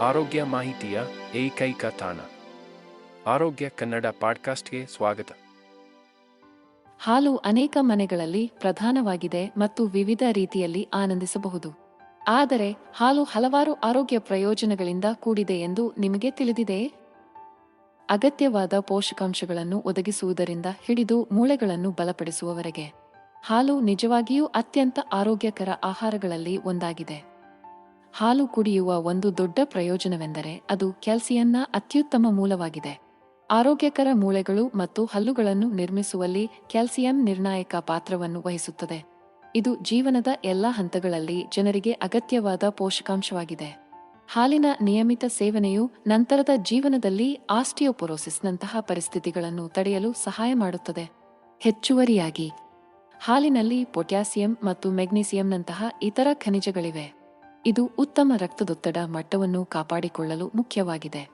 ಆರೋಗ್ಯ ಮಾಹಿತಿಯ ಏಕೈಕ ತಾಣ. ಆರೋಗ್ಯ ಕನ್ನಡ ಪಾಡ್ಕಾಸ್ಟ್ಗೆ ಸ್ವಾಗತ. ಹಾಲು ಅನೇಕ ಮನೆಗಳಲ್ಲಿ ಪ್ರಧಾನವಾಗಿದೆ ಮತ್ತು ವಿವಿಧ ರೀತಿಯಲ್ಲಿ ಆನಂದಿಸಬಹುದು. ಆದರೆ ಹಾಲು ಹಲವಾರು ಆರೋಗ್ಯ ಪ್ರಯೋಜನಗಳಿಂದ ಕೂಡಿದೆ ಎಂದು ನಿಮಗೆ ತಿಳಿದಿದೆಯೇ? ಅಗತ್ಯವಾದ ಪೋಷಕಾಂಶಗಳನ್ನು ಒದಗಿಸುವುದರಿಂದ ಹಿಡಿದು ಮೂಳೆಗಳನ್ನು ಬಲಪಡಿಸುವವರೆಗೆ. ಹಾಲು ನಿಜವಾಗಿಯೂ ಅತ್ಯಂತ ಆರೋಗ್ಯಕರ ಆಹಾರಗಳಲ್ಲಿ ಒಂದಾಗಿದೆ. ಹಾಲು ಕುಡಿಯುವ ಒಂದು ದೊಡ್ಡ ಪ್ರಯೋಜನವೆಂದರೆ ಅದು ಕ್ಯಾಲ್ಸಿಯಂನ ಅತ್ಯುತ್ತಮ ಮೂಲವಾಗಿದೆ. ಆರೋಗ್ಯಕರ ಮೂಳೆಗಳು ಮತ್ತು ಹಲ್ಲುಗಳನ್ನು ನಿರ್ಮಿಸುವಲ್ಲಿ ಕ್ಯಾಲ್ಸಿಯಂ ನಿರ್ಣಾಯಕ ಪಾತ್ರವನ್ನು ವಹಿಸುತ್ತದೆ. ಇದು ಜೀವನದ ಎಲ್ಲಾ ಹಂತಗಳಲ್ಲಿ ಜನರಿಗೆ ಅಗತ್ಯವಾದ ಪೋಷಕಾಂಶವಾಗಿದೆ. ಹಾಲಿನ ನಿಯಮಿತ ಸೇವನೆಯು ನಂತರದ ಜೀವನದಲ್ಲಿ ಆಸ್ಟಿಯೋಪೊರೋಸಿಸ್ನಂತಹ ಪರಿಸ್ಥಿತಿಗಳನ್ನು ತಡೆಯಲು ಸಹಾಯ ಮಾಡುತ್ತದೆ. ಹೆಚ್ಚುವರಿಯಾಗಿ, ಹಾಲಿನಲ್ಲಿ ಪೊಟ್ಯಾಸಿಯಂ ಮತ್ತು ಮೆಗ್ನೀಸಿಯಂನಂತಹ ಇತರ ಖನಿಜಗಳಿವೆ. ಇದು ಉತ್ತಮ ರಕ್ತದೊತ್ತಡ ಮಟ್ಟವನ್ನು ಕಾಪಾಡಿಕೊಳ್ಳಲು ಮುಖ್ಯವಾಗಿದೆ.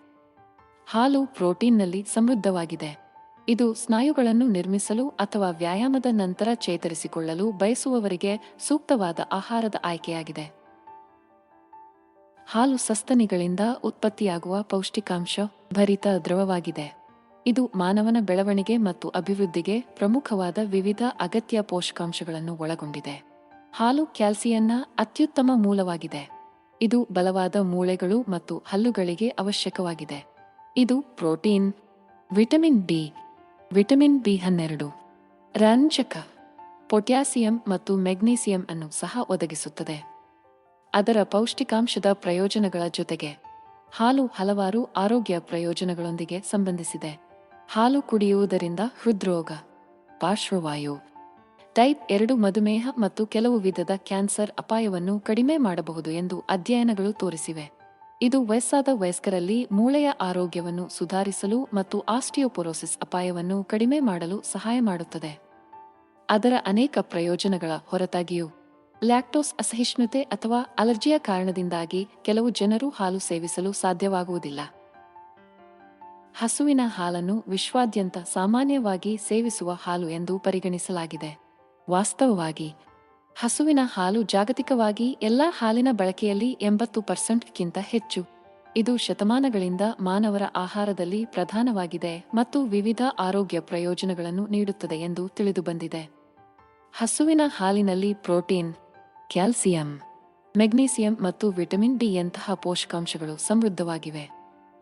ಹಾಲು ಪ್ರೋಟೀನ್ನಲ್ಲಿ ಸಮೃದ್ಧವಾಗಿದೆ. ಇದು ಸ್ನಾಯುಗಳನ್ನು ನಿರ್ಮಿಸಲು ಅಥವಾ ವ್ಯಾಯಾಮದ ನಂತರ ಚೇತರಿಸಿಕೊಳ್ಳಲು ಬಯಸುವವರಿಗೆ ಸೂಕ್ತವಾದ ಆಹಾರದ ಆಯ್ಕೆಯಾಗಿದೆ. ಹಾಲು ಸಸ್ತನಿಗಳಿಂದ ಉತ್ಪತ್ತಿಯಾಗುವ ಪೌಷ್ಟಿಕಾಂಶ ಭರಿತ ದ್ರವವಾಗಿದೆ. ಇದು ಮಾನವನ ಬೆಳವಣಿಗೆ ಮತ್ತು ಅಭಿವೃದ್ಧಿಗೆ ಪ್ರಮುಖವಾದ ವಿವಿಧ ಅಗತ್ಯ ಪೋಷಕಾಂಶಗಳನ್ನು ಒಳಗೊಂಡಿದೆ. ಹಾಲು ಕ್ಯಾಲ್ಸಿಯನ್ನ ಅತ್ಯುತ್ತಮ ಮೂಲವಾಗಿದೆ. ಇದು ಬಲವಾದ ಮೂಳೆಗಳು ಮತ್ತು ಹಲ್ಲುಗಳಿಗೆ ಅವಶ್ಯಕವಾಗಿದೆ. ಇದು protein, vitamin D, vitamin B ಹನ್ನೆರಡು, ರಂಜಕ, ಪೊಟ್ಯಾಸಿಯಂ ಮತ್ತು ಮೆಗ್ನೀಸಿಯಂ ಅನ್ನು ಸಹ ಒದಗಿಸುತ್ತದೆ. ಅದರ ಪೌಷ್ಟಿಕಾಂಶದ ಪ್ರಯೋಜನಗಳ ಜೊತೆಗೆ ಹಾಲು ಹಲವಾರು ಆರೋಗ್ಯ ಪ್ರಯೋಜನಗಳೊಂದಿಗೆ ಸಂಬಂಧಿಸಿದೆ. ಹಾಲು ಕುಡಿಯುವುದರಿಂದ ಹೃದ್ರೋಗ, ಪಾರ್ಶ್ವವಾಯು ಟೈಪ್ ಎರಡು ಮಧುಮೇಹ ಮತ್ತು ಕೆಲವು ವಿಧದ ಕ್ಯಾನ್ಸರ್ ಅಪಾಯವನ್ನು ಕಡಿಮೆ ಮಾಡಬಹುದು ಎಂದು ಅಧ್ಯಯನಗಳು ತೋರಿಸಿವೆ. ಇದು ವಯಸ್ಸಾದ ವಯಸ್ಕರಲ್ಲಿ ಮೂಳೆಯ ಆರೋಗ್ಯವನ್ನು ಸುಧಾರಿಸಲು ಮತ್ತು ಆಸ್ಟಿಯೋಪೊರೋಸಿಸ್ ಅಪಾಯವನ್ನು ಕಡಿಮೆ ಮಾಡಲು ಸಹಾಯ ಮಾಡುತ್ತದೆ. ಅದರ ಅನೇಕ ಪ್ರಯೋಜನಗಳ ಹೊರತಾಗಿಯೂ, ಲ್ಯಾಕ್ಟೋಸ್ ಅಸಹಿಷ್ಣುತೆ ಅಥವಾ ಅಲರ್ಜಿಯ ಕಾರಣದಿಂದಾಗಿ ಕೆಲವು ಜನರು ಹಾಲು ಸೇವಿಸಲು ಸಾಧ್ಯವಾಗುವುದಿಲ್ಲ. ಹಸುವಿನ ಹಾಲನ್ನು ವಿಶ್ವಾದ್ಯಂತ ಸಾಮಾನ್ಯವಾಗಿ ಸೇವಿಸುವ ಹಾಲು ಎಂದು ಪರಿಗಣಿಸಲಾಗಿದೆ. ವಾಸ್ತವವಾಗಿ, ಹಸುವಿನ ಹಾಲು ಜಾಗತಿಕವಾಗಿ ಎಲ್ಲಾ ಹಾಲಿನ ಬಳಕೆಯಲ್ಲಿ ಎಂಬತ್ತು ಪರ್ಸೆಂಟ್ಗಿಂತ ಹೆಚ್ಚು. ಇದು ಶತಮಾನಗಳಿಂದ ಮಾನವರ ಆಹಾರದಲ್ಲಿ ಪ್ರಧಾನವಾಗಿದೆ ಮತ್ತು ವಿವಿಧ ಆರೋಗ್ಯ ಪ್ರಯೋಜನಗಳನ್ನು ನೀಡುತ್ತದೆ ಎಂದು ತಿಳಿದುಬಂದಿದೆ. ಹಸುವಿನ ಹಾಲಿನಲ್ಲಿ ಪ್ರೋಟೀನ್, ಕ್ಯಾಲ್ಸಿಯಂ, ಮೆಗ್ನೀಸಿಯಂ ಮತ್ತು ವಿಟಮಿನ್ ಡಿ ಯಂತಹ ಪೋಷಕಾಂಶಗಳು ಸಮೃದ್ಧವಾಗಿವೆ.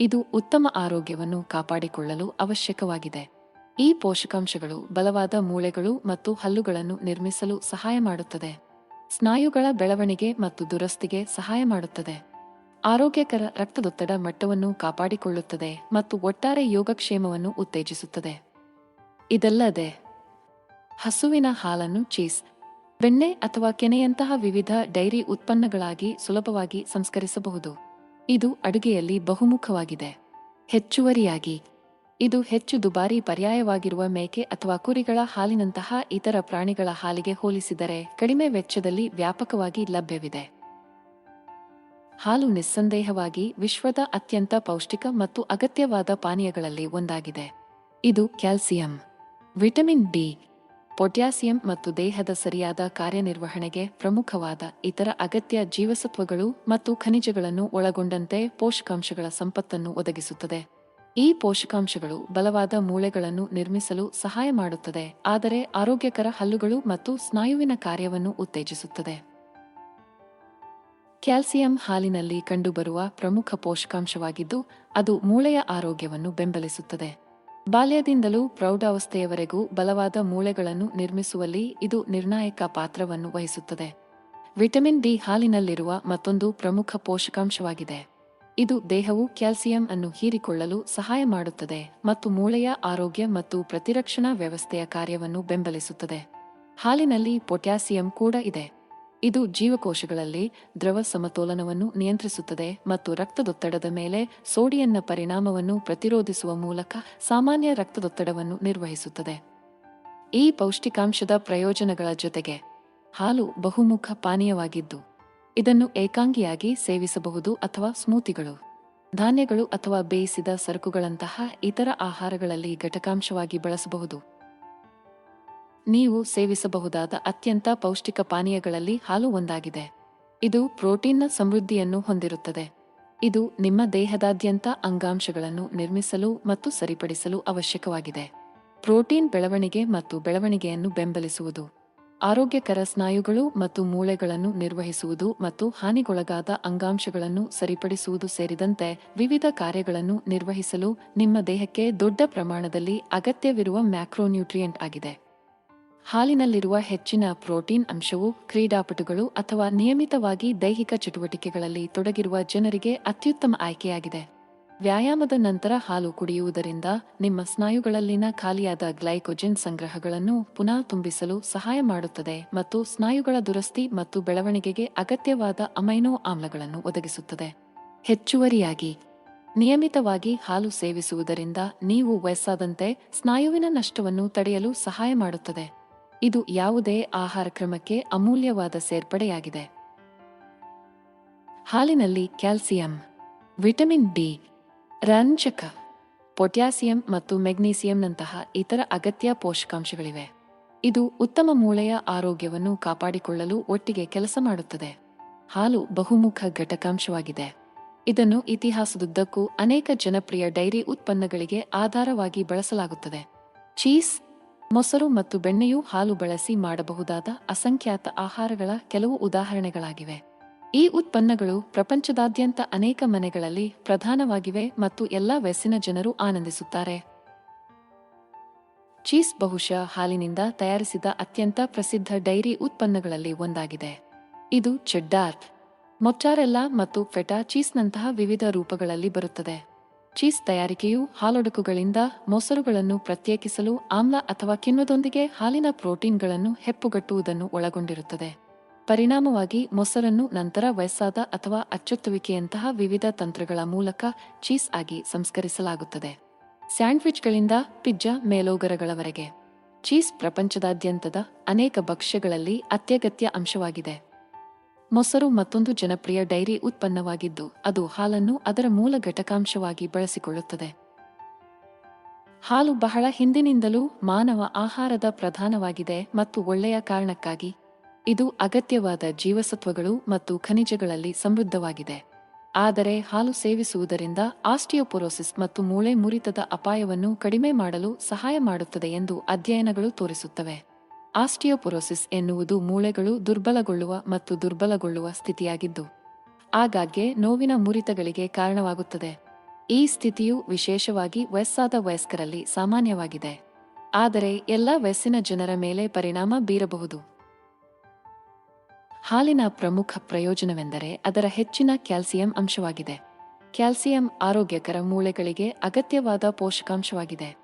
ಇದು ಉತ್ತಮ ಆರೋಗ್ಯವನ್ನು ಕಾಪಾಡಿಕೊಳ್ಳಲು ಅವಶ್ಯಕವಾಗಿದೆ. ಈ ಪೋಷಕಾಂಶಗಳು ಬಲವಾದ ಮೂಳೆಗಳು ಮತ್ತು ಹಲ್ಲುಗಳನ್ನು ನಿರ್ಮಿಸಲು ಸಹಾಯ ಮಾಡುತ್ತದೆ. ಸ್ನಾಯುಗಳ ಬೆಳವಣಿಗೆ ಮತ್ತು ದುರಸ್ತಿಗೆ ಸಹಾಯ ಮಾಡುತ್ತದೆ. ಆರೋಗ್ಯಕರ ರಕ್ತದೊತ್ತಡ ಮಟ್ಟವನ್ನು ಕಾಪಾಡಿಕೊಳ್ಳುತ್ತದೆ ಮತ್ತು ಒಟ್ಟಾರೆ ಯೋಗಕ್ಷೇಮವನ್ನು ಉತ್ತೇಜಿಸುತ್ತದೆ. ಇದಲ್ಲದೆ, ಹಸುವಿನ ಹಾಲನ್ನು ಚೀಸ್, ಬೆಣ್ಣೆ ಅಥವಾ ಕೆನೆಯಂತಹ ವಿವಿಧ ಡೈರಿ ಉತ್ಪನ್ನಗಳಾಗಿ ಸುಲಭವಾಗಿ ಸಂಸ್ಕರಿಸಬಹುದು. ಇದು ಅಡುಗೆಯಲ್ಲಿ ಬಹುಮುಖವಾಗಿದೆ. ಹೆಚ್ಚುವರಿಯಾಗಿ ಇದು ಹೆಚ್ಚು ದುಬಾರಿ ಪರ್ಯಾಯವಾಗಿರುವ ಮೇಕೆ ಅಥವಾ ಕುರಿಗಳ ಹಾಲಿನಂತಹ ಇತರ ಪ್ರಾಣಿಗಳ ಹಾಲಿಗೆ ಹೋಲಿಸಿದರೆ ಕಡಿಮೆ ವೆಚ್ಚದಲ್ಲಿ ವ್ಯಾಪಕವಾಗಿ ಲಭ್ಯವಿದೆ. ಹಾಲು ನಿಸ್ಸಂದೇಹವಾಗಿ ವಿಶ್ವದ ಅತ್ಯಂತ ಪೌಷ್ಟಿಕ ಮತ್ತು ಅಗತ್ಯವಾದ ಪಾನೀಯಗಳಲ್ಲಿ ಒಂದಾಗಿದೆ. ಇದು ಕ್ಯಾಲ್ಸಿಯಂ, ವಿಟಮಿನ್ ಡಿ, ಪೊಟ್ಯಾಸಿಯಂ ಮತ್ತು ದೇಹದ ಸರಿಯಾದ ಕಾರ್ಯನಿರ್ವಹಣೆಗೆ ಪ್ರಮುಖವಾದ ಇತರ ಅಗತ್ಯ ಜೀವಸತ್ವಗಳು ಮತ್ತು ಖನಿಜಗಳನ್ನು ಒಳಗೊಂಡಂತೆ ಪೋಷಕಾಂಶಗಳ ಸಂಪತ್ತನ್ನು ಒದಗಿಸುತ್ತದೆ. ಈ ಪೋಷಕಾಂಶಗಳು ಬಲವಾದ ಮೂಳೆಗಳನ್ನು ನಿರ್ಮಿಸಲು ಸಹಾಯ ಮಾಡುತ್ತದೆ, ಆದರೆ ಆರೋಗ್ಯಕರ ಹಲ್ಲುಗಳು ಮತ್ತು ಸ್ನಾಯುವಿನ ಕಾರ್ಯವನ್ನು ಉತ್ತೇಜಿಸುತ್ತದೆ. ಕ್ಯಾಲ್ಸಿಯಂ ಹಾಲಿನಲ್ಲಿ ಕಂಡುಬರುವ ಪ್ರಮುಖ ಪೋಷಕಾಂಶವಾಗಿದ್ದು, ಅದು ಮೂಳೆಯ ಆರೋಗ್ಯವನ್ನು ಬೆಂಬಲಿಸುತ್ತದೆ. ಬಾಲ್ಯದಿಂದಲೂ ಪ್ರೌಢಾವಸ್ಥೆಯವರೆಗೂ ಬಲವಾದ ಮೂಳೆಗಳನ್ನು ನಿರ್ಮಿಸುವಲ್ಲಿ ಇದು ನಿರ್ಣಾಯಕ ಪಾತ್ರವನ್ನು ವಹಿಸುತ್ತದೆ. ವಿಟಮಿನ್ ಡಿ ಹಾಲಿನಲ್ಲಿರುವ ಮತ್ತೊಂದು ಪ್ರಮುಖ ಪೋಷಕಾಂಶವಾಗಿದೆ. ಇದು ದೇಹವು ಕ್ಯಾಲ್ಸಿಯಂ ಅನ್ನು ಹೀರಿಕೊಳ್ಳಲು ಸಹಾಯ ಮಾಡುತ್ತದೆ ಮತ್ತು ಮೂಳೆಯ ಆರೋಗ್ಯ ಮತ್ತು ಪ್ರತಿರಕ್ಷಣಾ ವ್ಯವಸ್ಥೆಯ ಕಾರ್ಯವನ್ನು ಬೆಂಬಲಿಸುತ್ತದೆ. ಹಾಲಿನಲ್ಲಿ ಪೊಟ್ಯಾಸಿಯಂ ಕೂಡ ಇದೆ. ಇದು ಜೀವಕೋಶಗಳಲ್ಲಿ ದ್ರವ ಸಮತೋಲನವನ್ನು ನಿಯಂತ್ರಿಸುತ್ತದೆ ಮತ್ತು ರಕ್ತದೊತ್ತಡದ ಮೇಲೆ ಸೋಡಿಯನ್ನ ಪರಿಣಾಮವನ್ನು ಪ್ರತಿರೋಧಿಸುವ ಮೂಲಕ ಸಾಮಾನ್ಯ ರಕ್ತದೊತ್ತಡವನ್ನು ನಿರ್ವಹಿಸುತ್ತದೆ. ಈ ಪೌಷ್ಟಿಕಾಂಶದ ಪ್ರಯೋಜನಗಳ ಜೊತೆಗೆ ಹಾಲು ಬಹುಮುಖ ಪಾನೀಯವಾಗಿದ್ದು ಇದನ್ನು ಏಕಾಂಗಿಯಾಗಿ ಸೇವಿಸಬಹುದು ಅಥವಾ ಸ್ಮೂತಿಗಳು. ಧಾನ್ಯಗಳು ಅಥವಾ ಬೇಯಿಸಿದ ಸರಕುಗಳಂತಹ ಇತರ ಆಹಾರಗಳಲ್ಲಿ ಘಟಕಾಂಶವಾಗಿ ಬಳಸಬಹುದು. ನೀವು ಸೇವಿಸಬಹುದಾದ ಅತ್ಯಂತ ಪೌಷ್ಟಿಕ ಪಾನೀಯಗಳಲ್ಲಿ ಹಾಲು ಒಂದಾಗಿದೆ. ಇದು ಪ್ರೋಟೀನ್ನ ಸಮೃದ್ಧಿಯನ್ನು ಹೊಂದಿರುತ್ತದೆ. ಇದು ನಿಮ್ಮ ದೇಹದಾದ್ಯಂತ ಅಂಗಾಂಶಗಳನ್ನು ನಿರ್ಮಿಸಲು ಮತ್ತು ಸರಿಪಡಿಸಲು ಅವಶ್ಯಕವಾಗಿದೆ. ಪ್ರೋಟೀನ್ ಬೆಳವಣಿಗೆ ಮತ್ತು ಬೆಳವಣಿಗೆಯನ್ನು ಬೆಂಬಲಿಸುವುದು. ಆರೋಗ್ಯಕರ ಸ್ನಾಯುಗಳು ಮತ್ತು ಮೂಳೆಗಳನ್ನು ನಿರ್ವಹಿಸುವುದು ಮತ್ತು ಹಾನಿಗೊಳಗಾದ ಅಂಗಾಂಶಗಳನ್ನು ಸರಿಪಡಿಸುವುದು ಸೇರಿದಂತೆ ವಿವಿಧ ಕಾರ್ಯಗಳನ್ನು ನಿರ್ವಹಿಸಲು ನಿಮ್ಮ ದೇಹಕ್ಕೆ ದೊಡ್ಡ ಪ್ರಮಾಣದಲ್ಲಿ ಅಗತ್ಯವಿರುವ ಮ್ಯಾಕ್ರೋನ್ಯೂಟ್ರಿಯೆಂಟ್ ಆಗಿದೆ. ಹಾಲಿನಲ್ಲಿರುವ ಹೆಚ್ಚಿನ ಪ್ರೋಟೀನ್ ಅಂಶವು ಕ್ರೀಡಾಪಟುಗಳು ಅಥವಾ ನಿಯಮಿತವಾಗಿ ದೈಹಿಕ ಚಟುವಟಿಕೆಗಳಲ್ಲಿ ತೊಡಗಿರುವ ಜನರಿಗೆ ಅತ್ಯುತ್ತಮ ಆಯ್ಕೆಯಾಗಿದೆ. ವ್ಯಾಯಾಮದ ನಂತರ ಹಾಲು ಕುಡಿಯುವುದರಿಂದ ನಿಮ್ಮ ಸ್ನಾಯುಗಳಲ್ಲಿನ ಖಾಲಿಯಾದ ಗ್ಲೈಕೋಜೆನ್ ಸಂಗ್ರಹಗಳನ್ನು ಪುನಃ ತುಂಬಿಸಲು ಸಹಾಯ ಮಾಡುತ್ತದೆ ಮತ್ತು ಸ್ನಾಯುಗಳ ದುರಸ್ತಿ ಮತ್ತು ಬೆಳವಣಿಗೆಗೆ ಅಗತ್ಯವಾದ ಅಮೈನೋ ಆಮ್ಲಗಳನ್ನು ಒದಗಿಸುತ್ತದೆ. ಹೆಚ್ಚುವರಿಯಾಗಿ, ನಿಯಮಿತವಾಗಿ ಹಾಲು ಸೇವಿಸುವುದರಿಂದ ನೀವು ವಯಸ್ಸಾದಂತೆ ಸ್ನಾಯುವಿನ ನಷ್ಟವನ್ನು ತಡೆಯಲು ಸಹಾಯ ಮಾಡುತ್ತದೆ. ಇದು ಯಾವುದೇ ಆಹಾರ ಕ್ರಮಕ್ಕೆ ಅಮೂಲ್ಯವಾದ ಸೇರ್ಪಡೆಯಾಗಿದೆ. ಹಾಲಿನಲ್ಲಿ ಕ್ಯಾಲ್ಸಿಯಂ, ವಿಟಮಿನ್ ಡಿ ರಂಜಕ ಪೊಟ್ಯಾಸಿಯಂ ಮತ್ತು ಮೆಗ್ನೀಸಿಯಂನಂತಹ ಇತರ ಅಗತ್ಯ ಪೋಷಕಾಂಶಗಳಿವೆ. ಇದು ಉತ್ತಮ ಮೂಳೆಯ ಆರೋಗ್ಯವನ್ನು ಕಾಪಾಡಿಕೊಳ್ಳಲು ಒಟ್ಟಿಗೆ ಕೆಲಸ ಮಾಡುತ್ತದೆ. ಹಾಲು ಬಹುಮುಖ ಘಟಕಾಂಶವಾಗಿದೆ. ಇದನ್ನು ಇತಿಹಾಸದುದ್ದಕ್ಕೂ ಅನೇಕ ಜನಪ್ರಿಯ ಡೈರಿ ಉತ್ಪನ್ನಗಳಿಗೆ ಆಧಾರವಾಗಿ ಬಳಸಲಾಗುತ್ತದೆ. ಚೀಸ್, ಮೊಸರು ಮತ್ತು ಬೆಣ್ಣೆಯು ಹಾಲು ಬಳಸಿ ಮಾಡಬಹುದಾದ ಅಸಂಖ್ಯಾತ ಆಹಾರಗಳ ಕೆಲವು ಉದಾಹರಣೆಗಳಾಗಿವೆ. ಈ ಉತ್ಪನ್ನಗಳು ಪ್ರಪಂಚದಾದ್ಯಂತ ಅನೇಕ ಮನೆಗಳಲ್ಲಿ ಪ್ರಧಾನವಾಗಿವೆ ಮತ್ತು ಎಲ್ಲಾ ವಯಸ್ಸಿನ ಜನರು ಆನಂದಿಸುತ್ತಾರೆ. ಚೀಸ್ ಬಹುಶಃ ಹಾಲಿನಿಂದ ತಯಾರಿಸಿದ ಅತ್ಯಂತ ಪ್ರಸಿದ್ಧ ಡೈರಿ ಉತ್ಪನ್ನಗಳಲ್ಲಿ ಒಂದಾಗಿದೆ. ಇದು ಚೆಡ್ಡಾರ್ ಮೊಚ್ಚಾರೆಲ್ಲಾ ಮತ್ತು ಫೆಟಾ ಚೀಸ್ನಂತಹ ವಿವಿಧ ರೂಪಗಳಲ್ಲಿ ಬರುತ್ತದೆ. ಚೀಸ್ ತಯಾರಿಕೆಯು ಹಾಲೊಡಕುಗಳಿಂದ ಮೊಸರುಗಳನ್ನು ಪ್ರತ್ಯೇಕಿಸಲು, ಆಮ್ಲ ಅಥವಾ ಕಿಣ್ವದೊಂದಿಗೆ ಹಾಲಿನ ಪ್ರೋಟೀನ್ಗಳನ್ನು ಹೆಪ್ಪುಗಟ್ಟುವುದನ್ನು ಒಳಗೊಂಡಿರುತ್ತದೆ. ಪರಿಣಾಮವಾಗಿ ಮೊಸರನ್ನು ನಂತರ ವಯಸ್ಸಾದ ಅಥವಾ ಅಚ್ಚೊತ್ತುವಿಕೆಯಂತಹ ವಿವಿಧ ತಂತ್ರಗಳ ಮೂಲಕ ಚೀಸ್ ಆಗಿ ಸಂಸ್ಕರಿಸಲಾಗುತ್ತದೆ. ಸ್ಯಾಂಡ್ವಿಚ್ಗಳಿಂದ ಪಿಜ್ಜಾ ಮೇಲೋಗರಗಳವರೆಗೆ. ಚೀಸ್ ಪ್ರಪಂಚದಾದ್ಯಂತದ ಅನೇಕ ಭಕ್ಷ್ಯಗಳಲ್ಲಿ ಅತ್ಯಗತ್ಯ ಅಂಶವಾಗಿದೆ. ಮೊಸರು ಮತ್ತೊಂದು ಜನಪ್ರಿಯ ಡೈರಿ ಉತ್ಪನ್ನವಾಗಿದ್ದು, ಅದು ಹಾಲನ್ನು ಅದರ ಮೂಲ ಘಟಕಾಂಶವಾಗಿ ಬಳಸಿಕೊಳ್ಳುತ್ತದೆ. ಹಾಲು ಬಹಳ ಹಿಂದಿನಿಂದಲೂ ಮಾನವ ಆಹಾರದ ಪ್ರಧಾನವಾಗಿದೆ ಮತ್ತು ಒಳ್ಳೆಯ ಕಾರಣಕ್ಕಾಗಿ ಇದು ಅಗತ್ಯವಾದ ಜೀವಸತ್ವಗಳು ಮತ್ತು ಖನಿಜಗಳಲ್ಲಿ ಸಮೃದ್ಧವಾಗಿದೆ. ಆದರೆ ಹಾಲು ಸೇವಿಸುವುದರಿಂದ ಆಸ್ಟಿಯೋಪೊರೋಸಿಸ್ ಮತ್ತು ಮೂಳೆ ಮುರಿತದ ಅಪಾಯವನ್ನು ಕಡಿಮೆ ಮಾಡಲು ಸಹಾಯ ಮಾಡುತ್ತದೆ ಎಂದು ಅಧ್ಯಯನಗಳು ತೋರಿಸುತ್ತವೆ. ಆಸ್ಟಿಯೋಪೊರೋಸಿಸ್ ಎನ್ನುವುದು ಮೂಳೆಗಳು ದುರ್ಬಲಗೊಳ್ಳುವ ಮತ್ತು ದುರ್ಬಲಗೊಳ್ಳುವ ಸ್ಥಿತಿಯಾಗಿದ್ದು, ಆಗಾಗ್ಗೆ ನೋವಿನ ಮುರಿತಗಳಿಗೆ ಕಾರಣವಾಗುತ್ತದೆ. ಈ ಸ್ಥಿತಿಯು ವಿಶೇಷವಾಗಿ ವಯಸ್ಸಾದ ವಯಸ್ಕರಲ್ಲಿ ಸಾಮಾನ್ಯವಾಗಿದೆ. ಆದರೆ ಎಲ್ಲ ವಯಸ್ಸಿನ ಜನರ ಮೇಲೆ ಪರಿಣಾಮ ಬೀರಬಹುದು. ಹಾಲಿನ ಪ್ರಮುಖ ಪ್ರಯೋಜನವೆಂದರೆ ಅದರ ಹೆಚ್ಚಿನ ಕ್ಯಾಲ್ಸಿಯಂ ಅಂಶವಾಗಿದೆ. ಕ್ಯಾಲ್ಸಿಯಂ ಆರೋಗ್ಯಕರ ಮೂಳೆಗಳಿಗೆ ಅಗತ್ಯವಾದ ಪೋಷಕಾಂಶವಾಗಿದೆ.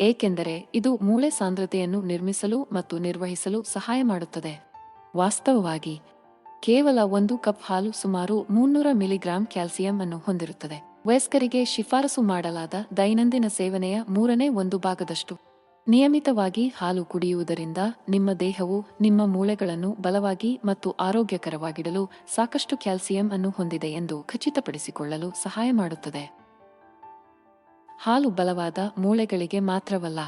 ಏಕೆಂದರೆ ಇದು ಮೂಳೆ ಸಾಂದ್ರತೆಯನ್ನು ನಿರ್ಮಿಸಲು ಮತ್ತು ನಿರ್ವಹಿಸಲು ಸಹಾಯ ಮಾಡುತ್ತದೆ. ವಾಸ್ತವವಾಗಿ, ಕೇವಲ ಒಂದು ಕಪ್ ಹಾಲು ಸುಮಾರು ಮುನ್ನೂರ ಮಿಲಿಗ್ರಾಂ ಕ್ಯಾಲ್ಸಿಯಂ ಅನ್ನು ಹೊಂದಿರುತ್ತದೆ. ವಯಸ್ಕರಿಗೆ ಶಿಫಾರಸು ಮಾಡಲಾದ ದೈನಂದಿನ ಸೇವನೆಯ ಮೂರನೇ ಒಂದು ಭಾಗದಷ್ಟು. ನಿಯಮಿತವಾಗಿ ಹಾಲು ಕುಡಿಯುವುದರಿಂದ ನಿಮ್ಮ ದೇಹವು ನಿಮ್ಮ ಮೂಳೆಗಳನ್ನು ಬಲವಾಗಿ ಮತ್ತು ಆರೋಗ್ಯಕರವಾಗಿಡಲು ಸಾಕಷ್ಟು ಕ್ಯಾಲ್ಸಿಯಂ ಅನ್ನು ಹೊಂದಿದೆ ಎಂದು ಖಚಿತಪಡಿಸಿಕೊಳ್ಳಲು ಸಹಾಯ ಮಾಡುತ್ತದೆ. ಹಾಲು ಬಲವಾದ ಮೂಳೆಗಳಿಗೆ ಮಾತ್ರವಲ್ಲ,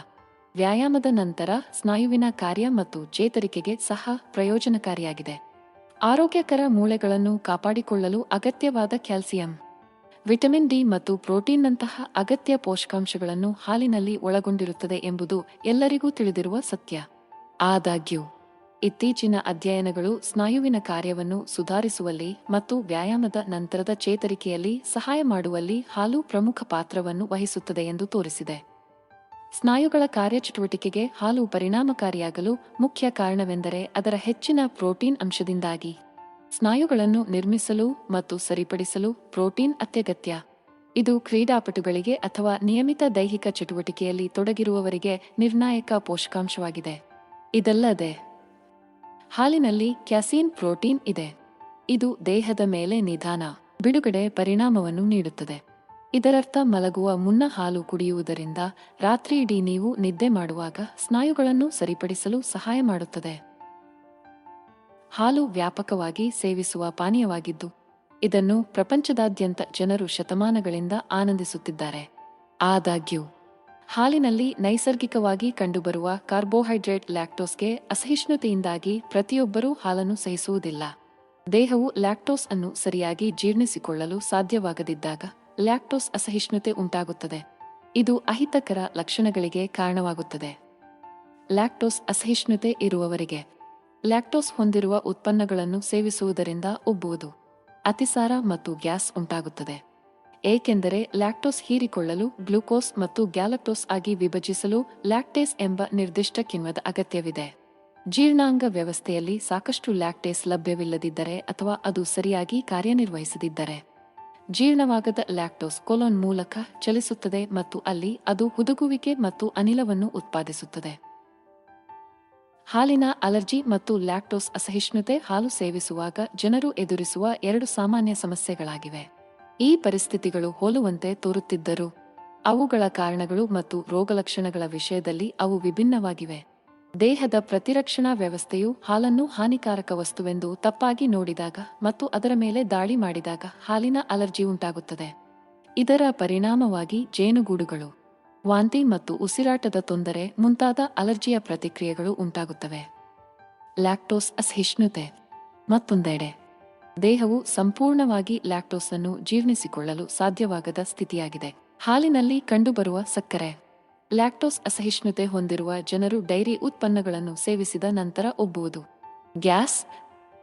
ವ್ಯಾಯಾಮದ ನಂತರ ಸ್ನಾಯುವಿನ ಕಾರ್ಯ ಮತ್ತು ಚೇತರಿಕೆಗೆ ಸಹ ಪ್ರಯೋಜನಕಾರಿಯಾಗಿದೆ. ಆರೋಗ್ಯಕರ ಮೂಳೆಗಳನ್ನು ಕಾಪಾಡಿಕೊಳ್ಳಲು ಅಗತ್ಯವಾದ ಕ್ಯಾಲ್ಸಿಯಂ ವಿಟಮಿನ್ ಡಿ ಮತ್ತು ಪ್ರೋಟೀನ್ನಂತಹ ಅಗತ್ಯ ಪೋಷಕಾಂಶಗಳನ್ನು ಹಾಲಿನಲ್ಲಿ ಒಳಗೊಂಡಿರುತ್ತದೆ ಎಂಬುದು ಎಲ್ಲರಿಗೂ ತಿಳಿದಿರುವ ಸತ್ಯ. ಆದಾಗ್ಯೂ, ಇತ್ತೀಚಿನ ಅಧ್ಯಯನಗಳು ಸ್ನಾಯುವಿನ ಕಾರ್ಯವನ್ನು ಸುಧಾರಿಸುವಲ್ಲಿ ಮತ್ತು ವ್ಯಾಯಾಮದ ನಂತರದ ಚೇತರಿಕೆಯಲ್ಲಿ ಸಹಾಯ ಮಾಡುವಲ್ಲಿ ಹಾಲು ಪ್ರಮುಖ ಪಾತ್ರವನ್ನು ವಹಿಸುತ್ತದೆ ಎಂದು ತೋರಿಸಿದೆ. ಸ್ನಾಯುಗಳ ಕಾರ್ಯಚಟುವಟಿಕೆಗೆ ಹಾಲು ಪರಿಣಾಮಕಾರಿಯಾಗಲು ಮುಖ್ಯ ಕಾರಣವೆಂದರೆ ಅದರ ಹೆಚ್ಚಿನ ಪ್ರೋಟೀನ್ ಅಂಶದಿಂದಾಗಿ. ಸ್ನಾಯುಗಳನ್ನು ನಿರ್ಮಿಸಲು ಮತ್ತು ಸರಿಪಡಿಸಲು ಪ್ರೋಟೀನ್ ಅತ್ಯಗತ್ಯ. ಇದು ಕ್ರೀಡಾಪಟುಗಳಿಗೆ ಅಥವಾ ನಿಯಮಿತ ದೈಹಿಕ ಚಟುವಟಿಕೆಯಲ್ಲಿ ತೊಡಗಿರುವವರಿಗೆ ನಿರ್ಣಾಯಕ ಪೋಷಕಾಂಶವಾಗಿದೆ. ಇದಲ್ಲದೆ, ಹಾಲಿನಲ್ಲಿ ಕ್ಯಾಸೀನ್ ಪ್ರೋಟೀನ್ ಇದೆ. ಇದು ದೇಹದ ಮೇಲೆ ನಿಧಾನ, ಬಿಡುಗಡೆ ಪರಿಣಾಮವನ್ನು ನೀಡುತ್ತದೆ. ಇದರರ್ಥ ಮಲಗುವ ಮುನ್ನ ಹಾಲು ಕುಡಿಯುವುದರಿಂದ ರಾತ್ರಿಯಿಡೀ ನೀವು ನಿದ್ದೆ ಮಾಡುವಾಗ ಸ್ನಾಯುಗಳನ್ನು ಸರಿಪಡಿಸಲು ಸಹಾಯ ಮಾಡುತ್ತದೆ. ಹಾಲು ವ್ಯಾಪಕವಾಗಿ ಸೇವಿಸುವ ಪಾನೀಯವಾಗಿದ್ದು, ಇದನ್ನು ಪ್ರಪಂಚದಾದ್ಯಂತ ಜನರು ಶತಮಾನಗಳಿಂದ ಆನಂದಿಸುತ್ತಿದ್ದಾರೆ. ಆದಾಗ್ಯೂ, ಹಾಲಿನಲ್ಲಿ ನೈಸರ್ಗಿಕವಾಗಿ ಕಂಡುಬರುವ ಕಾರ್ಬೋಹೈಡ್ರೇಟ್ ಲ್ಯಾಕ್ಟೋಸ್ಗೆ ಅಸಹಿಷ್ಣುತೆಯಿಂದಾಗಿ ಪ್ರತಿಯೊಬ್ಬರೂ ಹಾಲನ್ನು ಸಹಿಸುವುದಿಲ್ಲ. ದೇಹವು ಲ್ಯಾಕ್ಟೋಸ್ ಅನ್ನು ಸರಿಯಾಗಿ ಜೀರ್ಣಿಸಿಕೊಳ್ಳಲು ಸಾಧ್ಯವಾಗದಿದ್ದಾಗ ಲ್ಯಾಕ್ಟೋಸ್ ಅಸಹಿಷ್ಣುತೆ ಉಂಟಾಗುತ್ತದೆ. ಇದು ಅಹಿತಕರ ಲಕ್ಷಣಗಳಿಗೆ ಕಾರಣವಾಗುತ್ತದೆ. ಲ್ಯಾಕ್ಟೋಸ್ ಅಸಹಿಷ್ಣುತೆ ಇರುವವರಿಗೆ ಲ್ಯಾಕ್ಟೋಸ್ ಹೊಂದಿರುವ ಉತ್ಪನ್ನಗಳನ್ನು ಸೇವಿಸುವುದರಿಂದ ಉಬ್ಬುವುದು ಅತಿಸಾರ ಮತ್ತು ಗ್ಯಾಸ್ ಉಂಟಾಗುತ್ತದೆ. ಏಕೆಂದರೆ ಲ್ಯಾಕ್ಟೋಸ್ ಹೀರಿಕೊಳ್ಳಲು ಗ್ಲೂಕೋಸ್ ಮತ್ತು ಗ್ಯಾಲಕ್ಟೋಸ್ ಆಗಿ ವಿಭಜಿಸಲು ಲ್ಯಾಕ್ಟೇಸ್ ಎಂಬ ನಿರ್ದಿಷ್ಟ ಕಿಣ್ವದ ಅಗತ್ಯವಿದೆ. ಜೀರ್ಣಾಂಗ ವ್ಯವಸ್ಥೆಯಲ್ಲಿ ಸಾಕಷ್ಟು ಲ್ಯಾಕ್ಟೇಸ್ ಲಭ್ಯವಿಲ್ಲದಿದ್ದರೆ ಅಥವಾ ಅದು ಸರಿಯಾಗಿ ಕಾರ್ಯನಿರ್ವಹಿಸದಿದ್ದರೆ ಜೀರ್ಣವಾಗದ ಲ್ಯಾಕ್ಟೋಸ್ ಕೊಲೊನ್ ಮೂಲಕ ಚಲಿಸುತ್ತದೆ ಮತ್ತು ಅಲ್ಲಿ ಅದು ಹುದುಗುವಿಕೆ ಮತ್ತು ಅನಿಲವನ್ನು ಉತ್ಪಾದಿಸುತ್ತದೆ. ಹಾಲಿನ ಅಲರ್ಜಿ ಮತ್ತು ಲ್ಯಾಕ್ಟೋಸ್ ಅಸಹಿಷ್ಣುತೆ ಹಾಲು ಸೇವಿಸುವಾಗ ಜನರು ಎದುರಿಸುವ ಎರಡು ಸಾಮಾನ್ಯ ಸಮಸ್ಯೆಗಳಾಗಿವೆ. ಈ ಪರಿಸ್ಥಿತಿಗಳು ಹೋಲುವಂತೆ ತೋರುತ್ತಿದ್ದರೂ, ಅವುಗಳ ಕಾರಣಗಳು ಮತ್ತು ರೋಗಲಕ್ಷಣಗಳ ವಿಷಯದಲ್ಲಿ ಅವು ವಿಭಿನ್ನವಾಗಿವೆ. ದೇಹದ ಪ್ರತಿರಕ್ಷಣಾ ವ್ಯವಸ್ಥೆಯು ಹಾಲನ್ನು ಹಾನಿಕಾರಕ ವಸ್ತುವೆಂದು ತಪ್ಪಾಗಿ ನೋಡಿದಾಗ ಮತ್ತು ಅದರ ಮೇಲೆ ದಾಳಿ ಮಾಡಿದಾಗ ಹಾಲಿನ ಅಲರ್ಜಿ ಉಂಟಾಗುತ್ತದೆ. ಇದರ ಪರಿಣಾಮವಾಗಿ ಜೇನುಗೂಡುಗಳು. ವಾಂತಿ ಮತ್ತು ಉಸಿರಾಟದ ತೊಂದರೆ ಮುಂತಾದ ಅಲರ್ಜಿಯ ಪ್ರತಿಕ್ರಿಯೆಗಳು ಉಂಟಾಗುತ್ತವೆ. ಲ್ಯಾಕ್ಟೋಸ್ ಅಸಹಿಷ್ಣುತೆ. ಮತ್ತೊಂದೆಡೆ, ದೇಹವು ಸಂಪೂರ್ಣವಾಗಿ ಲ್ಯಾಕ್ಟೋಸ್ ಅನ್ನು ಜೀರ್ಣಿಸಿಕೊಳ್ಳಲು ಸಾಧ್ಯವಾಗದ ಸ್ಥಿತಿಯಾಗಿದೆ. ಹಾಲಿನಲ್ಲಿ ಕಂಡುಬರುವ ಸಕ್ಕರೆ. ಲ್ಯಾಕ್ಟೋಸ್ ಅಸಹಿಷ್ಣುತೆ ಹೊಂದಿರುವ ಜನರು ಡೈರಿ ಉತ್ಪನ್ನಗಳನ್ನು ಸೇವಿಸಿದ ನಂತರ ಒಬ್ಬುವುದು. ಗ್ಯಾಸ್,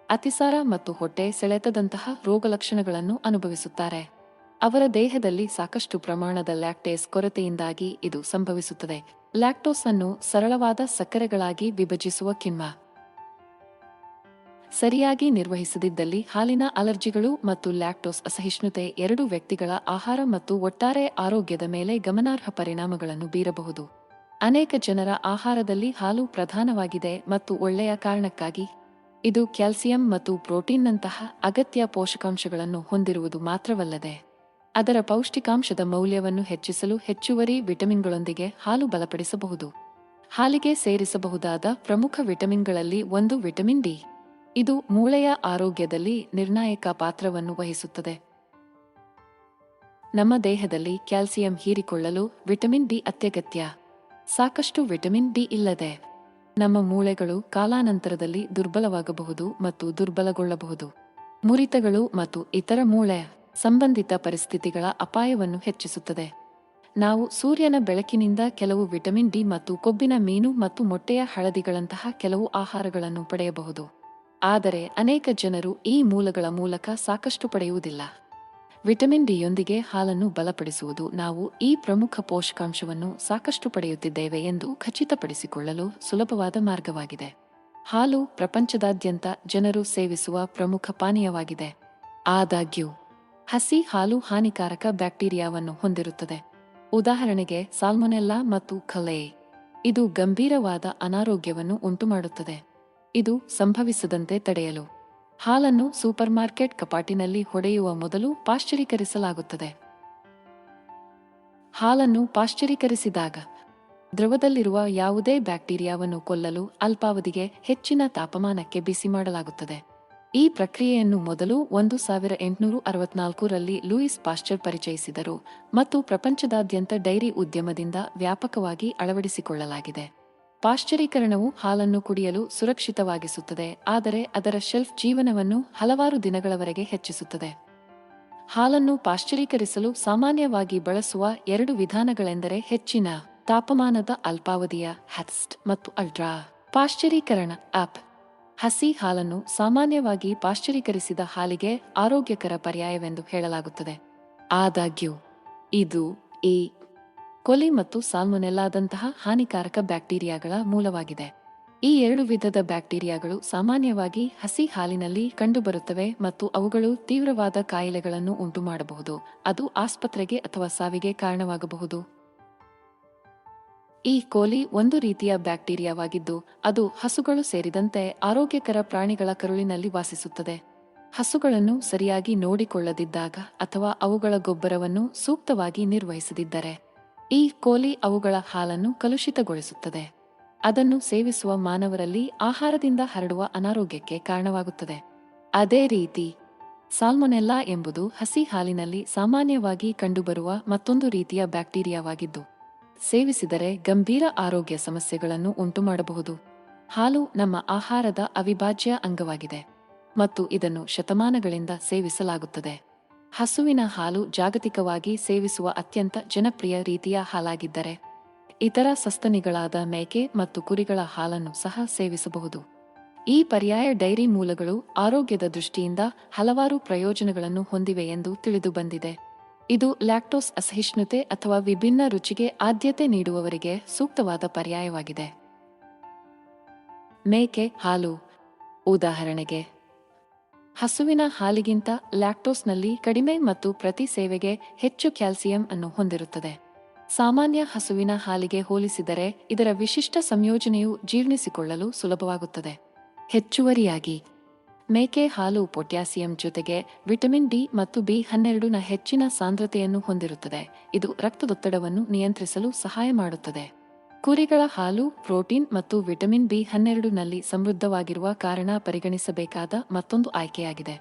ಅತಿಸಾರ ಮತ್ತು ಹೊಟ್ಟೆ ಸೆಳೆತದಂತಹ ರೋಗಲಕ್ಷಣಗಳನ್ನು ಅನುಭವಿಸುತ್ತಾರೆ. ಅವರ ದೇಹದಲ್ಲಿ ಸಾಕಷ್ಟು ಪ್ರಮಾಣದ ಲ್ಯಾಕ್ಟೇಸ್ ಕೊರತೆಯಿಂದಾಗಿ ಇದು ಸಂಭವಿಸುತ್ತದೆ. ಲ್ಯಾಕ್ಟೋಸ್ ಅನ್ನು ಸರಳವಾದ ಸಕ್ಕರೆಗಳಾಗಿ ವಿಭಜಿಸುವ ಕಿಣ್ವ. ಸರಿಯಾಗಿ ನಿರ್ವಹಿಸದಿದ್ದಲ್ಲಿ ಹಾಲಿನ ಅಲರ್ಜಿಗಳು ಮತ್ತು ಲ್ಯಾಕ್ಟೋಸ್ ಅಸಹಿಷ್ಣುತೆ ಎರಡು ವ್ಯಕ್ತಿಗಳ ಆಹಾರ ಮತ್ತು ಒಟ್ಟಾರೆ ಆರೋಗ್ಯದ ಮೇಲೆ ಗಮನಾರ್ಹ ಪರಿಣಾಮಗಳನ್ನು ಬೀರಬಹುದು. ಅನೇಕ ಜನರ ಆಹಾರದಲ್ಲಿ ಹಾಲು ಪ್ರಧಾನವಾಗಿದೆ ಮತ್ತು ಒಳ್ಳೆಯ ಕಾರಣಕ್ಕಾಗಿ ಇದು ಕ್ಯಾಲ್ಸಿಯಂ ಮತ್ತು ಪ್ರೋಟೀನ್ನಂತಹ ಅಗತ್ಯ ಪೋಷಕಾಂಶಗಳನ್ನು ಹೊಂದಿರುವುದು ಮಾತ್ರವಲ್ಲದೆ. ಅದರ ಪೌಷ್ಟಿಕಾಂಶದ ಮೌಲ್ಯವನ್ನು ಹೆಚ್ಚಿಸಲು ಹೆಚ್ಚುವರಿ ವಿಟಮಿನ್ಗಳೊಂದಿಗೆ ಹಾಲು ಬಲಪಡಿಸಬಹುದು. ಹಾಲಿಗೆ ಸೇರಿಸಬಹುದಾದ ಪ್ರಮುಖ ವಿಟಮಿನ್ಗಳಲ್ಲಿ ಒಂದು ವಿಟಮಿನ್ ಡಿ. ಇದು ಮೂಳೆಯ ಆರೋಗ್ಯದಲ್ಲಿ ನಿರ್ಣಾಯಕ ಪಾತ್ರವನ್ನು ವಹಿಸುತ್ತದೆ. ನಮ್ಮ ದೇಹದಲ್ಲಿ ಕ್ಯಾಲ್ಸಿಯಂ ಹೀರಿಕೊಳ್ಳಲು ವಿಟಮಿನ್ ಡಿ ಅತ್ಯಗತ್ಯ. ಸಾಕಷ್ಟು ವಿಟಮಿನ್ ಡಿ ಇಲ್ಲದೆ ನಮ್ಮ ಮೂಳೆಗಳು ಕಾಲಾನಂತರದಲ್ಲಿ ದುರ್ಬಲವಾಗಬಹುದು ಮತ್ತು ದುರ್ಬಲಗೊಳ್ಳಬಹುದು. ಮುರಿತಗಳು ಮತ್ತು ಇತರ ಮೂಳೆ ಸಂಬಂಧಿತ ಪರಿಸ್ಥಿತಿಗಳ ಅಪಾಯವನ್ನು ಹೆಚ್ಚಿಸುತ್ತದೆ. ನಾವು ಸೂರ್ಯನ ಬೆಳಕಿನಿಂದ ಕೆಲವು ವಿಟಮಿನ್ ಡಿ ಮತ್ತು ಕೊಬ್ಬಿನ ಮೀನು ಮತ್ತು ಮೊಟ್ಟೆಯ ಹಳದಿಗಳಂತಹ ಕೆಲವು ಆಹಾರಗಳನ್ನು ಪಡೆಯಬಹುದು. ಆದರೆ ಅನೇಕ ಜನರು ಈ ಮೂಲಗಳ ಮೂಲಕ ಸಾಕಷ್ಟು ಪಡೆಯುವುದಿಲ್ಲ. ವಿಟಮಿನ್ ಡಿಯೊಂದಿಗೆ ಹಾಲನ್ನು ಬಲಪಡಿಸುವುದು ನಾವು ಈ ಪ್ರಮುಖ ಪೋಷಕಾಂಶವನ್ನು ಸಾಕಷ್ಟು ಪಡೆಯುತ್ತಿದ್ದೇವೆ ಎಂದು ಖಚಿತಪಡಿಸಿಕೊಳ್ಳಲು ಸುಲಭವಾದ ಮಾರ್ಗವಾಗಿದೆ. ಹಾಲು ಪ್ರಪಂಚದಾದ್ಯಂತ ಜನರು ಸೇವಿಸುವ ಪ್ರಮುಖ ಪಾನೀಯವಾಗಿದೆ. ಆದಾಗ್ಯೂ ಹಸಿ ಹಾಲು ಹಾನಿಕಾರಕ ಬ್ಯಾಕ್ಟೀರಿಯಾವನ್ನು ಹೊಂದಿರುತ್ತದೆ. ಉದಾಹರಣೆಗೆ ಸಾಲ್ಮೊನೆಲ್ಲಾ ಮತ್ತು ಖಲೆ. ಇದು ಗಂಭೀರವಾದ ಅನಾರೋಗ್ಯವನ್ನು ಉಂಟುಮಾಡುತ್ತದೆ. ಇದು ಸಂಭವಿಸದಂತೆ ತಡೆಯಲು. ಹಾಲನ್ನು ಸೂಪರ್ ಮಾರ್ಕೆಟ್ ಕಪಾಟಿನಲ್ಲಿ ಹೊಡೆಯುವ ಮೊದಲು ಪಾಶ್ಚರೀಕರಿಸಲಾಗುತ್ತದೆ. ಹಾಲನ್ನು ಪಾಶ್ಚರೀಕರಿಸಿದಾಗ ದ್ರವದಲ್ಲಿರುವ ಯಾವುದೇ ಬ್ಯಾಕ್ಟೀರಿಯಾವನ್ನು ಕೊಲ್ಲಲು ಅಲ್ಪಾವಧಿಗೆ ಹೆಚ್ಚಿನ ತಾಪಮಾನಕ್ಕೆ ಬಿಸಿ ಮಾಡಲಾಗುತ್ತದೆ. ಈ ಪ್ರಕ್ರಿಯೆಯನ್ನು ಮೊದಲು ಒಂದು ಸಾವಿರ ಎಂಟುನೂರು ಅರವತ್ನಾಲ್ಕರಲ್ಲಿ ಲೂಯಿಸ್ ಪಾಶ್ಚರ್ ಪರಿಚಯಿಸಿದರು ಮತ್ತು ಪ್ರಪಂಚದಾದ್ಯಂತ ಡೈರಿ ಉದ್ಯಮದಿಂದ ವ್ಯಾಪಕವಾಗಿ ಅಳವಡಿಸಿಕೊಳ್ಳಲಾಗಿದೆ. ಪಾಶ್ಚರೀಕರಣವು ಹಾಲನ್ನು ಕುಡಿಯಲು ಸುರಕ್ಷಿತವಾಗಿಸುತ್ತದೆ, ಆದರೆ ಅದರ ಶೆಲ್ಫ್ ಜೀವನವನ್ನು ಹಲವಾರು ದಿನಗಳವರೆಗೆ ಹೆಚ್ಚಿಸುತ್ತದೆ. ಹಾಲನ್ನು ಪಾಶ್ಚರೀಕರಿಸಲು ಸಾಮಾನ್ಯವಾಗಿ ಬಳಸುವ ಎರಡು ವಿಧಾನಗಳೆಂದರೆ ಹೆಚ್ಚಿನ ತಾಪಮಾನದ ಅಲ್ಪಾವಧಿಯ ಹ್ಯಾಸ್ಟ್ ಮತ್ತು ಅಲ್ಟ್ರಾ. ಪಾಶ್ಚರೀಕರಣ ಆಪ್ ಹಸಿ ಹಾಲನ್ನು ಸಾಮಾನ್ಯವಾಗಿ ಪಾಶ್ಚರೀಕರಿಸಿದ ಹಾಲಿಗೆ ಆರೋಗ್ಯಕರ ಪರ್ಯಾಯವೆಂದು ಹೇಳಲಾಗುತ್ತದೆ. ಆದಾಗ್ಯೂ, ಇದು ಈ ಕೊಲಿ ಮತ್ತು ಸಾಲ್ಮೊನೆಲ್ಲಾದಂತಹ ಹಾನಿಕಾರಕ ಬ್ಯಾಕ್ಟೀರಿಯಾಗಳ ಮೂಲವಾಗಿದೆ. ಈ ಎರಡು ವಿಧದ ಬ್ಯಾಕ್ಟೀರಿಯಾಗಳು ಸಾಮಾನ್ಯವಾಗಿ ಹಸಿ ಹಾಲಿನಲ್ಲಿ ಕಂಡುಬರುತ್ತವೆ ಮತ್ತು ಅವುಗಳು ತೀವ್ರವಾದ ಕಾಯಿಲೆಗಳನ್ನು ಉಂಟುಮಾಡಬಹುದು. ಅದು ಆಸ್ಪತ್ರೆಗೆ ಅಥವಾ ಸಾವಿಗೆ ಕಾರಣವಾಗಬಹುದು. ಈ ಕೋಲಿ ಒಂದು ರೀತಿಯ ಬ್ಯಾಕ್ಟೀರಿಯಾವಾಗಿದ್ದು, ಅದು ಹಸುಗಳು ಸೇರಿದಂತೆ ಆರೋಗ್ಯಕರ ಪ್ರಾಣಿಗಳ ಕರುಳಿನಲ್ಲಿ ವಾಸಿಸುತ್ತದೆ. ಹಸುಗಳನ್ನು ಸರಿಯಾಗಿ ನೋಡಿಕೊಳ್ಳದಿದ್ದಾಗ ಅಥವಾ ಅವುಗಳ ಗೊಬ್ಬರವನ್ನು ಸೂಕ್ತವಾಗಿ ನಿರ್ವಹಿಸದಿದ್ದರೆ, ಈ ಕೋಲಿ ಅವುಗಳ ಹಾಲನ್ನು ಕಲುಷಿತಗೊಳಿಸುತ್ತದೆ. ಅದನ್ನು ಸೇವಿಸುವ ಮಾನವರಲ್ಲಿ ಆಹಾರದಿಂದ ಹರಡುವ ಅನಾರೋಗ್ಯಕ್ಕೆ ಕಾರಣವಾಗುತ್ತದೆ. ಅದೇ ರೀತಿ, ಸಾಲ್ಮೊನೆಲ್ಲಾ ಎಂಬುದು ಹಸಿ ಹಾಲಿನಲ್ಲಿ ಸಾಮಾನ್ಯವಾಗಿ ಕಂಡುಬರುವ ಮತ್ತೊಂದು ರೀತಿಯ ಬ್ಯಾಕ್ಟೀರಿಯಾವಾಗಿದ್ದು ಸೇವಿಸಿದರೆ ಗಂಭೀರ ಆರೋಗ್ಯ ಸಮಸ್ಯೆಗಳನ್ನು ಉಂಟುಮಾಡಬಹುದು. ಹಾಲು ನಮ್ಮ ಆಹಾರದ ಅವಿಭಾಜ್ಯ ಅಂಗವಾಗಿದೆ ಮತ್ತು ಇದನ್ನು ಶತಮಾನಗಳಿಂದ ಸೇವಿಸಲಾಗುತ್ತದೆ. ಹಸುವಿನ ಹಾಲು ಜಾಗತಿಕವಾಗಿ ಸೇವಿಸುವ ಅತ್ಯಂತ ಜನಪ್ರಿಯ ರೀತಿಯ ಹಾಲಾಗಿದ್ದರೆ, ಇತರ ಸಸ್ತನಿಗಳಾದ ಮೇಕೆ ಮತ್ತು ಕುರಿಗಳ ಹಾಲನ್ನು ಸಹ ಸೇವಿಸಬಹುದು. ಈ ಪರ್ಯಾಯ ಡೈರಿ ಮೂಲಗಳು ಆರೋಗ್ಯದ ದೃಷ್ಟಿಯಿಂದ ಹಲವಾರು ಪ್ರಯೋಜನಗಳನ್ನು ಹೊಂದಿವೆ ಎಂದು ತಿಳಿದುಬಂದಿದೆ. ಇದು ಲ್ಯಾಕ್ಟೋಸ್ ಅಸಹಿಷ್ಣುತೆ ಅಥವಾ ವಿಭಿನ್ನ ರುಚಿಗೆ ಆದ್ಯತೆ ನೀಡುವವರಿಗೆ ಸೂಕ್ತವಾದ ಪರ್ಯಾಯವಾಗಿದೆ. ಮೇಕೆ ಹಾಲು. ಉದಾಹರಣೆಗೆ, ಹಸುವಿನ ಹಾಲಿಗಿಂತ ಲ್ಯಾಕ್ಟೋಸ್ನಲ್ಲಿ ಕಡಿಮೆ ಮತ್ತು ಪ್ರತಿ ಸೇವೆಗೆ ಹೆಚ್ಚು ಕ್ಯಾಲ್ಸಿಯಂ ಅನ್ನು ಹೊಂದಿರುತ್ತದೆ. ಸಾಮಾನ್ಯ ಹಸುವಿನ ಹಾಲಿಗೆ ಹೋಲಿಸಿದರೆ ಇದರ ವಿಶಿಷ್ಟ ಸಂಯೋಜನೆಯು ಜೀರ್ಣಿಸಿಕೊಳ್ಳಲು ಸುಲಭವಾಗುತ್ತದೆ. ಹೆಚ್ಚುವರಿಯಾಗಿ ಮೇಕೆ ಹಾಲು ಪೊಟ್ಯಾಸಿಯಂ ಜೊತೆಗೆ ವಿಟಮಿನ್ ಡಿ ಮತ್ತು ಬಿ ಹನ್ನೆರಡುನ ಹೆಚ್ಚಿನ ಸಾಂದ್ರತೆಯನ್ನು ಹೊಂದಿರುತ್ತದೆ. ಇದು ರಕ್ತದೊತ್ತಡವನ್ನು ನಿಯಂತ್ರಿಸಲು ಸಹಾಯ ಮಾಡುತ್ತದೆ. ಕುರಿಗಳ ಹಾಲು, ಪ್ರೋಟೀನ್ ಮತ್ತು ವಿಟಮಿನ್ ಬಿ ಹನ್ನೆರಡುನಲ್ಲಿ ಸಮೃದ್ಧವಾಗಿರುವ ಕಾರಣ ಪರಿಗಣಿಸಬೇಕಾದ ಮತ್ತೊಂದು ಆಯ್ಕೆಯಾಗಿದೆ.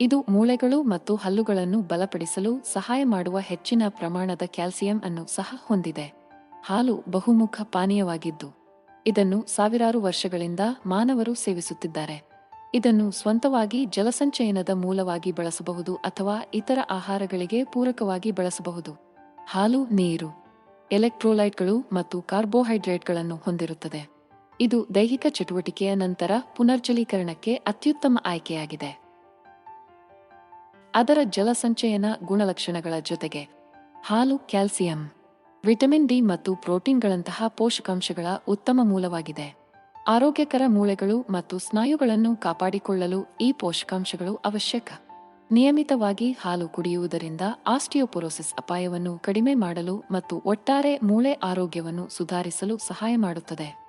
ಇದು ಮೂಳೆಗಳು ಮತ್ತು ಹಲ್ಲುಗಳನ್ನು ಬಲಪಡಿಸಲು ಸಹಾಯ ಮಾಡುವ ಹೆಚ್ಚಿನ ಪ್ರಮಾಣದ ಕ್ಯಾಲ್ಸಿಯಂ ಅನ್ನು ಸಹ ಹೊಂದಿದೆ. ಹಾಲು ಬಹುಮುಖ ಪಾನೀಯವಾಗಿದ್ದು, ಇದನ್ನು ಸಾವಿರಾರು ವರ್ಷಗಳಿಂದ ಮಾನವರು ಸೇವಿಸುತ್ತಿದ್ದಾರೆ. ಇದನ್ನು ಸ್ವಂತವಾಗಿ ಜಲಸಂಚಯನದ ಮೂಲವಾಗಿ ಬಳಸಬಹುದು ಅಥವಾ ಇತರ ಆಹಾರಗಳಿಗೆ ಪೂರಕವಾಗಿ ಬಳಸಬಹುದು. ಹಾಲು, ನೀರು, ಎಲೆಕ್ಟ್ರೋಲೈಟ್ಗಳು ಮತ್ತು ಕಾರ್ಬೋಹೈಡ್ರೇಟ್ಗಳನ್ನು ಹೊಂದಿರುತ್ತದೆ. ಇದು ದೈಹಿಕ ಚಟುವಟಿಕೆಯ ನಂತರ ಪುನರ್ಜಲೀಕರಣಕ್ಕೆ ಅತ್ಯುತ್ತಮ ಆಯ್ಕೆಯಾಗಿದೆ. ಅದರ ಜಲಸಂಚಯನ ಗುಣಲಕ್ಷಣಗಳ ಜೊತೆಗೆ ಹಾಲು, ಕ್ಯಾಲ್ಸಿಯಂ, ವಿಟಮಿನ್ ಡಿ ಮತ್ತು ಪ್ರೋಟೀನ್ಗಳಂತಹ ಪೋಷಕಾಂಶಗಳ ಉತ್ತಮ ಮೂಲವಾಗಿದೆ. ಆರೋಗ್ಯಕರ ಮೂಳೆಗಳು ಮತ್ತು ಸ್ನಾಯುಗಳನ್ನು ಕಾಪಾಡಿಕೊಳ್ಳಲು ಈ ಪೋಷಕಾಂಶಗಳು ಅವಶ್ಯಕ. ನಿಯಮಿತವಾಗಿ ಹಾಲು ಕುಡಿಯುವುದರಿಂದ ಆಸ್ಟಿಯೋಪೊರೋಸಿಸ್ ಅಪಾಯವನ್ನು ಕಡಿಮೆ ಮಾಡಲು ಮತ್ತು ಒಟ್ಟಾರೆ ಮೂಳೆ ಆರೋಗ್ಯವನ್ನು ಸುಧಾರಿಸಲು ಸಹಾಯ ಮಾಡುತ್ತದೆ.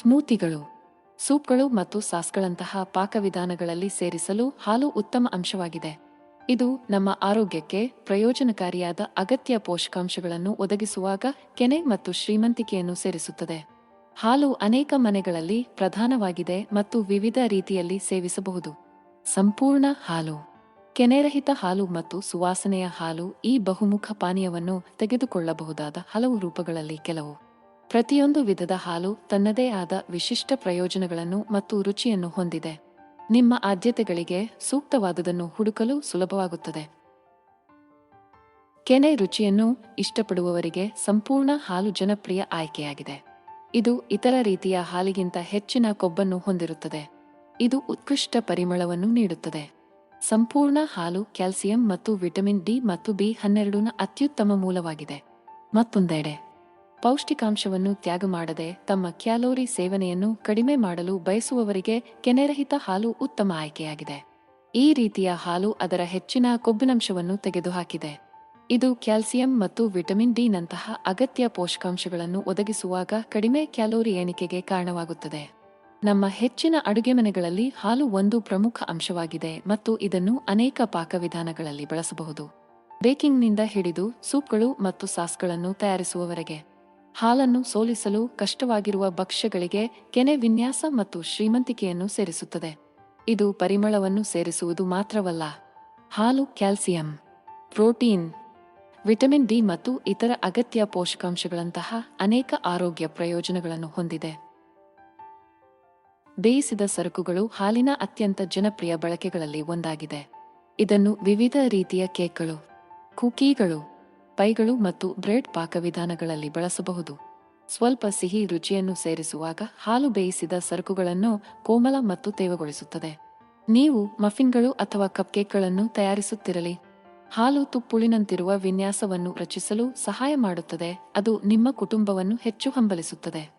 ಸ್ಮೂತಿಗಳು, ಸೂಪ್ಗಳು ಮತ್ತು ಸಾಸ್ಗಳಂತಹ ಪಾಕವಿಧಾನಗಳಲ್ಲಿ ಸೇರಿಸಲು ಹಾಲು ಉತ್ತಮ ಅಂಶವಾಗಿದೆ. ಇದು ನಮ್ಮ ಆರೋಗ್ಯಕ್ಕೆ ಪ್ರಯೋಜನಕಾರಿಯಾದ ಅಗತ್ಯ ಪೋಷಕಾಂಶಗಳನ್ನು ಒದಗಿಸುವಾಗ ಕೆನೆ ಮತ್ತು ಶ್ರೀಮಂತಿಕೆಯನ್ನು ಸೇರಿಸುತ್ತದೆ. ಹಾಲು ಅನೇಕ ಮನೆಗಳಲ್ಲಿ ಪ್ರಧಾನವಾಗಿದೆ ಮತ್ತು ವಿವಿಧ ರೀತಿಯಲ್ಲಿ ಸೇವಿಸಬಹುದು. ಸಂಪೂರ್ಣ ಹಾಲು, ಕೆನೆರಹಿತ ಹಾಲು ಮತ್ತು ಸುವಾಸನೆಯ ಹಾಲು ಈ ಬಹುಮುಖ ಪಾನೀಯವನ್ನು ತೆಗೆದುಕೊಳ್ಳಬಹುದಾದ ಹಲವು ರೂಪಗಳಲ್ಲಿ ಕೆಲವು. ಪ್ರತಿಯೊಂದು ವಿಧದ ಹಾಲು ತನ್ನದೇ ಆದ ವಿಶಿಷ್ಟ ಪ್ರಯೋಜನಗಳನ್ನು ಮತ್ತು ರುಚಿಯನ್ನು ಹೊಂದಿದೆ. ನಿಮ್ಮ ಆದ್ಯತೆಗಳಿಗೆ ಸೂಕ್ತವಾದುದನ್ನು ಹುಡುಕಲು ಸುಲಭವಾಗುತ್ತದೆ. ಕೆನೆ ರುಚಿಯನ್ನು ಇಷ್ಟಪಡುವವರಿಗೆ ಸಂಪೂರ್ಣ ಹಾಲು ಜನಪ್ರಿಯ ಆಯ್ಕೆಯಾಗಿದೆ. ಇದು ಇತರ ರೀತಿಯ ಹಾಲಿಗಿಂತ ಹೆಚ್ಚಿನ ಕೊಬ್ಬನ್ನು ಹೊಂದಿರುತ್ತದೆ. ಇದು ಉತ್ಕೃಷ್ಟ ಪರಿಮಳವನ್ನು ನೀಡುತ್ತದೆ. ಸಂಪೂರ್ಣ ಹಾಲು ಕ್ಯಾಲ್ಸಿಯಂ ಮತ್ತು ವಿಟಮಿನ್ ಡಿ ಮತ್ತು ಬಿ ಹನ್ನೆರಡುನ ಅತ್ಯುತ್ತಮ ಮೂಲವಾಗಿದೆ. ಮತ್ತೊಂದೆಡೆ, ಪೌಷ್ಟಿಕಾಂಶವನ್ನು ತ್ಯಾಗ ಮಾಡದೆ ತಮ್ಮ ಕ್ಯಾಲೋರಿ ಸೇವನೆಯನ್ನು ಕಡಿಮೆ ಮಾಡಲು ಬಯಸುವವರಿಗೆ ಕೆನೆರಹಿತ ಹಾಲು ಉತ್ತಮ ಆಯ್ಕೆಯಾಗಿದೆ. ಈ ರೀತಿಯ ಹಾಲು ಅದರ ಹೆಚ್ಚಿನ ಕೊಬ್ಬಿನಂಶವನ್ನು ತೆಗೆದುಹಾಕಿದೆ. ಇದು ಕ್ಯಾಲ್ಸಿಯಂ ಮತ್ತು ವಿಟಮಿನ್ ಡಿ ನಂತಹ ಅಗತ್ಯ ಪೋಷಕಾಂಶಗಳನ್ನು ಒದಗಿಸುವಾಗ ಕಡಿಮೆ ಕ್ಯಾಲೋರಿ ಎಣಿಕೆಗೆ ಕಾರಣವಾಗುತ್ತದೆ. ನಮ್ಮ ಹೆಚ್ಚಿನ ಅಡುಗೆಮನೆಗಳಲ್ಲಿ ಹಾಲು ಒಂದು ಪ್ರಮುಖ ಅಂಶವಾಗಿದೆ ಮತ್ತು ಇದನ್ನು ಅನೇಕ ಪಾಕವಿಧಾನಗಳಲ್ಲಿ ಬಳಸಬಹುದು. ಬೇಕಿಂಗ್ನಿಂದ ಹಿಡಿದು ಸೂಪ್ಗಳು ಮತ್ತು ಸಾಸ್ಗಳನ್ನು ತಯಾರಿಸುವವರೆಗೆ. ಹಾಲನ್ನು ಸೋಲಿಸಲು ಕಷ್ಟವಾಗಿರುವ ಭಕ್ಷ್ಯಗಳಿಗೆ ಕೆನೆ ವಿನ್ಯಾಸ ಮತ್ತು ಶ್ರೀಮಂತಿಕೆಯನ್ನು ಸೇರಿಸುತ್ತದೆ. ಇದು ಪರಿಮಳವನ್ನು ಸೇರಿಸುವುದು ಮಾತ್ರವಲ್ಲ. ಹಾಲು ಕ್ಯಾಲ್ಸಿಯಂ, ಪ್ರೋಟೀನ್ ವಿಟಮಿನ್ ಡಿ ಮತ್ತು ಇತರ ಅಗತ್ಯ ಪೋಷಕಾಂಶಗಳಂತಹ ಅನೇಕ ಆರೋಗ್ಯ ಪ್ರಯೋಜನಗಳನ್ನು ಹೊಂದಿದೆ. ಬೇಯಿಸಿದ ಸರಕುಗಳು ಹಾಲಿನ ಅತ್ಯಂತ ಜನಪ್ರಿಯ ಬಳಕೆಗಳಲ್ಲಿ ಒಂದಾಗಿದೆ. ಇದನ್ನು ವಿವಿಧ ರೀತಿಯ ಕೇಕ್ಗಳು, ಕುಕೀಗಳು, ಪೈಗಳು ಮತ್ತು ಬ್ರೆಡ್ ಪಾಕವಿಧಾನಗಳಲ್ಲಿ ಬಳಸಬಹುದು. ಸ್ವಲ್ಪ ಸಿಹಿ ರುಚಿಯನ್ನು ಸೇರಿಸುವಾಗ ಹಾಲು ಬೇಯಿಸಿದ ಸರಕುಗಳನ್ನು ಕೋಮಲ ಮತ್ತು ತೇವಗೊಳಿಸುತ್ತದೆ. ನೀವು ಮಫಿನ್ಗಳು ಅಥವಾ ಕಪ್ಕೇಕ್ಗಳನ್ನು ತಯಾರಿಸುತ್ತಿರಲಿ. ಹಾಲು ತುಪ್ಪುಳಿನಂತಿರುವ ವಿನ್ಯಾಸವನ್ನು ರಚಿಸಲು ಸಹಾಯ ಮಾಡುತ್ತದೆ. ಅದು ನಿಮ್ಮ ಕುಟುಂಬವನ್ನು ಹೆಚ್ಚು ಹಂಬಲಿಸುತ್ತದೆ.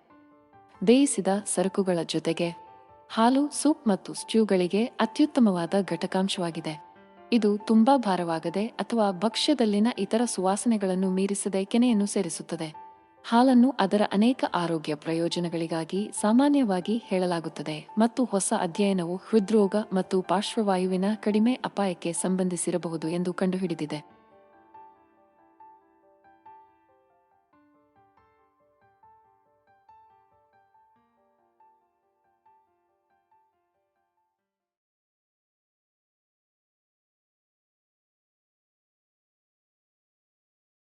ಬೇಯಿಸಿದ ಸರಕುಗಳ ಜೊತೆಗೆ ಹಾಲು, ಸೂಪ್ ಮತ್ತು ಸ್ಟ್ಯೂಗಳಿಗೆ ಅತ್ಯುತ್ತಮವಾದ ಘಟಕಾಂಶವಾಗಿದೆ. ಇದು ತುಂಬಾ ಭಾರವಾಗದೆ ಅಥವಾ ಭಕ್ಷ್ಯದಲ್ಲಿನ ಇತರ ಸುವಾಸನೆಗಳನ್ನು ಮೀರಿಸದೆ ಕೆನೆಯನ್ನು ಸೇರಿಸುತ್ತದೆ. ಹಾಲನ್ನು ಅದರ ಅನೇಕ ಆರೋಗ್ಯ ಪ್ರಯೋಜನಗಳಿಗಾಗಿ ಸಾಮಾನ್ಯವಾಗಿ ಹೇಳಲಾಗುತ್ತದೆ ಮತ್ತು ಹೊಸ ಅಧ್ಯಯನವು ಹೃದ್ರೋಗ ಮತ್ತು ಪಾರ್ಶ್ವವಾಯುವಿನ ಕಡಿಮೆ ಅಪಾಯಕ್ಕೆ ಸಂಬಂಧಿಸಿರಬಹುದು ಎಂದು ಕಂಡುಹಿಡಿದಿದೆ.